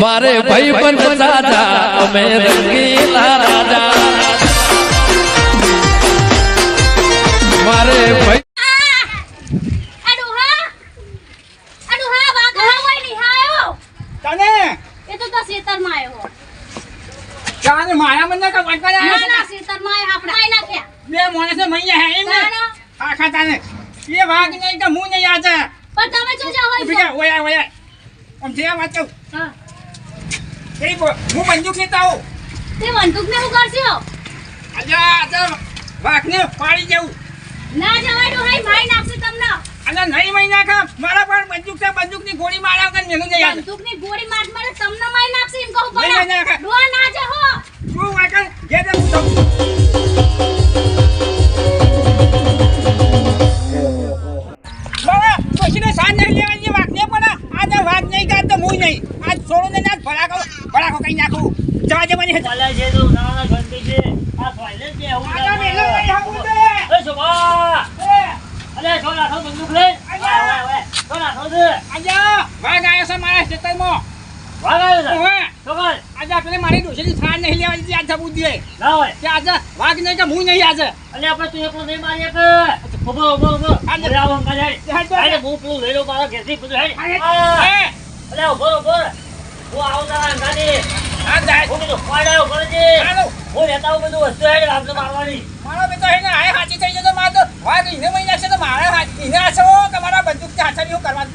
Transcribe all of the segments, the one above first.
મારે ભાઈ પણ સાજા અમે રંગીલા રાજા. મારે ભાઈ માયા તો તો મને ના ના શેતરમાં આપણે. આઈ નાખ્યા બે માણસે મૈયા હે એમ ના, ના. આખા તાને. એ વાઘ નહીં કે હું નહીં આજે. પણ તમે જો જાવ ઓયા ઓયા. વાત કહું હા. એ હું બંદૂક લેતા આવું તે બંદૂક ને હું કરશો? આજા આજા વાઘને પાડી જવું ના જવાય ડો હાઈ મારી નાખશે તમને. અને નહીં મહિના કા મારા પર બંદૂક છે બંદૂકની ગોળી માર્યા વગર મેલું નહીં બંદૂકની ગોળી માર મારે તમને મારી નાખશે એમ કહું. પડે ના જહો. નહીં. આજ છોડો ને આજ ભડાકો ભડાકો કઈ નાખું. જવા દે મને ચાલે છે તો નાના ઘંટી છે. આ ફાઇનલ છે હું આ મેલો નહીં હાકું દે એ શોભા. અલે છો રાખો બંદૂક લે. ઓય ઓય છો. દે આજા વાગ આયો છે મારા ખેતરમાં. વાગ આયો છે? ઓહે. શું આજા પેલે મારી ડોશીની સાન નહીં લેવા દીધી આજા દે ના હોય. કે આજે વાગ નહીં કે હું નહીં આજે. અલે આપણે તું એકલો નહીં મારી એક ઊભો ઊભો ઊભો. આજે. આવો અંકા જાય આજે. હું પેલું લઈ મારા ઘેરથી બધું આને-. એ અલે ઊભો ઊભો હું આવું તારા અંકાની આ જાય હું કીધું પાડ્યો કરે છે? હાલો. હું લેતા આવું બધું વસ્તુ હેડ આપણે મારવાની. મારો બેટો હે ને હાય હાચી થઈ જતો માર તો વાઘ ઈને મહિના છે તો મારે બંદૂક હાથા હાચરીઓ કરવા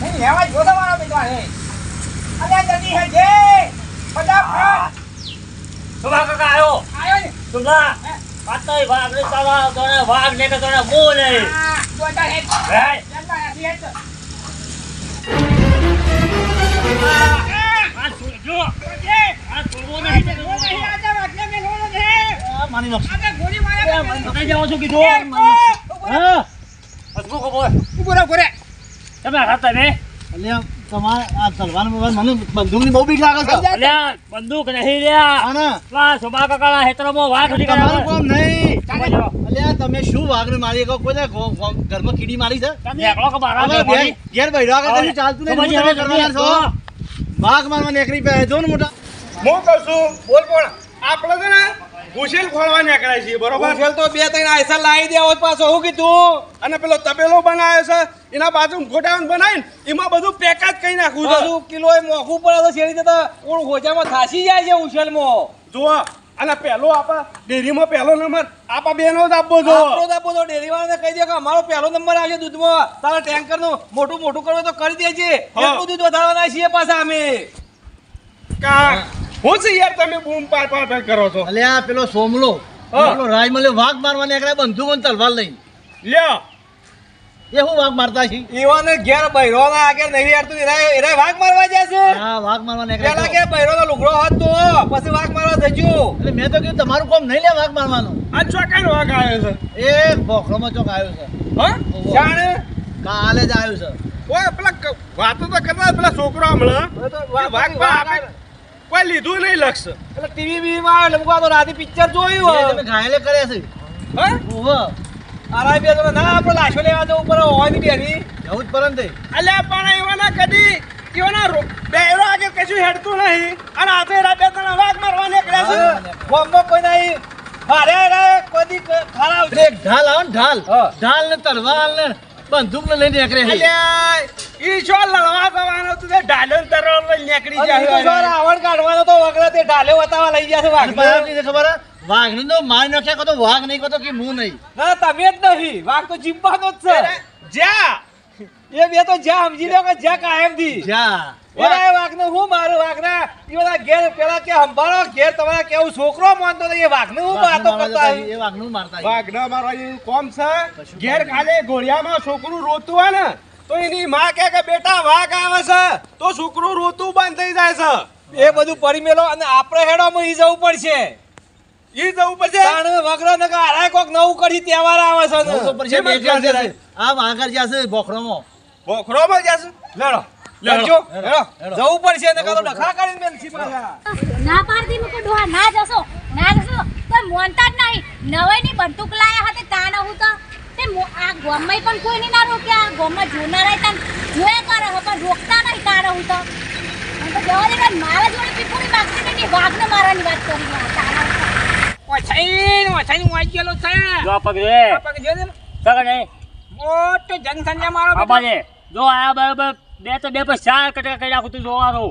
હું લેવા જો તો મારો બેટો હે અલ્યા જલ્દી હે જે ફટાફટ શોભા કાકા આવ્યો આયો ને. શોભા પાતળી વાઘ ને તારા તોને વાઘ ને કે તોને બોલ. જોતા હે? હે હે માની નાખ. આજા ગોળી પકડી જાઓ છો કીધું હા હસમું ખબર? ઊભો રહો, ઊભો તમે ખાતા ને અલ્યા તમારે આ તલવાર બલવાર મને બંદૂકની બહુ બીક લાગે છે. અલ્યા બંદૂક નહીં હેતરમાં વાઘ તમારું કામ જાઓ. અલ્યા તમે શું વાઘને મારી કહો કોઈ ઘરમાં કીડી મારી છે? કે ઘેર- ઘેર બૈરા ચાલતું નહીં. તમે કરવાના છો. વાઘ મારવા નીકળી પે જો ને મોટા. હું કહું છું બોલ પણ. આપણે છે ને ઘુસેલ ખોળવા નીકળ્યા છીએ બરોબર? ઘુસેલ તો બે ત્રણ આયસા લાવી દે હોત પાછો હું કીધું? અને પેલો તપેલો બનાવ્યો છે એના બાજુ ગોટાવન બનાવીને એમાં બધું પેક જ કરી નાખવું બધું કિલો એ મોખું પડે તો શેરી જતા કોણ હોજામાં થાસી જાય છે ઉછેલમાં જુઓ અને પેલો આપા ડેરીમાં પહેલો નંબર આપા બેનો જ આપવો જો આપણો તો આપો તો ડેરીવાળાને કહી દે કે અમારો પહેલો નંબર આવ્યો દૂધમાં. તારા ટેન્કરનું મોટું મોટું કરવું તો કરી દેજે. એટલું દૂધ વધારવાના છીએ પાછા અમે. કા હું છે યાર તમે બૂમ પાર પાર પાર કરો છો. અલ્યા પેલો સોમલો. પેલો રાજમલે વાઘ મારવા નીકળ્યા બંધુ અને તલવાર લઈ લ્યો. એ હું વાઘ મારતા છે? ઈવાને ઘેર બૈરોના આગળ નહીં યાર તું એરા એરા વાઘ મારવા જશે હા વાઘ મારવા પેલા કે કે બૈરોનો લુગડો હોત તો પછી વાઘ મારવા જજો. એટલે મેં તો કીધું તમારું કોમ નહીં લે વાઘ મારવાનું. આ ચોકાનો વાઘ આવ્યો છે? એ બોખરોમાં ચોક આવ્યો છે. હા? જાણે? કાલે જ આવ્યો છે. ઓય પેલા વાતો તો કરતા પેલા છોકરો હમણાં. વાઘ વાઘ વાઘ લીધું નહીં લક્ષ એટલે ટીવી બીવી માં એટલે મુકા તો રાતે પિક્ચર જોયું તમે ઘાયલે કર્યા છે. હા? ઓહો આરા બે તો ના આપણે લાશો લેવા જવું પડે હોયની બેરી. જવું જ પરંતુ ને તે. અલ્યા પણ એવાના કદી એવાના રો- બેરો આગળ કશું હેડતું નહીં. અને હાથે એરા બે ત્રણ વાઘ મારવા નીકળ્યા છે. બોમ્બો કોઈ નહીં. મારે રે કોઈ દી ખાના આવશે ઢાલ આવો ને ઢાલ. હા. ઢાલ ને તલવાર ને બંદૂક ને લઈને નીકળે છે. અલ્યા ઈ લડવા જવાનો તું ઢાલો ને નીકળી અને બીજું શું જાય રાવણ કાઢવાનો તો વગર તે ઢાલે વતાવા લઈ જશે વાઘ ખબર વાઘને તો મારી નાખ્યા કહો તો વાઘ નહીં કહો કે હું નહીં. ના તમે જ નહીં. વાઘ તો જીવવાનો જ છે. જ્યાં? એ બે તો જ્યાં સમજી લો કે જ્યાં કાયમથી જા ઓલા વાઘને હું મારું? વાઘના એ બધા ઘેર પેલા કે સંભાળો ઘેર તમારા કેવું છોકરો માનતો એ વાઘને હું વાતો કરતા એ વાઘનું મારતા વાઘ ન મારવાનું કોમ છે? ઘેર ખાલે ઘોડિયામાં છોકરું રોતું હોય ને તો એની માં કહે કે બેટા વાઘ આવે છે. તો છોકરું રોતું બંધ થઈ જાય છે. એ બધું પરિમેલો અને આપણે હેડોમાં ઈ જવું પડશે. ઈ જવું પડશે. તાણ વગરો ને આરા કોક નવું કરી તહેવાર આવે છે ને. છે, છે. આ વાઘર જ્યાં બોખરોમાં. બોખરોમાં જશે લેડો. જવું પડશે ને કાં તો ડખા કરીને મેલસી પાછા. ના પારદી મુકો ડોહા. ના જશો. ના જશો. તો મોનતા જ નહીં. નવાઈની બંદૂક લાયા હતા તાના હું તો. તે આ ગામમાં પણ કોઈને ના રોક્યા ગામમાં જોનારા તને જોયા કરે હો પણ રોકતા નહીં તારે હું તો. જવા દે ભાઈ, મારા જોડે પીપુની માગતી નથી વાઘને મારવાની વાત કરી રહ્યા તારા ઓછાઈ ઓછાઈ હું આવી ગયેલો છે. જો આ પગ રે પગ જો ને. સગા નહીં. મોટો જનસંખ્યા મારો બાબા જો આ બરાબર બે તો બે પર ચાર કટકા કરી નાખું તું જોવાનું.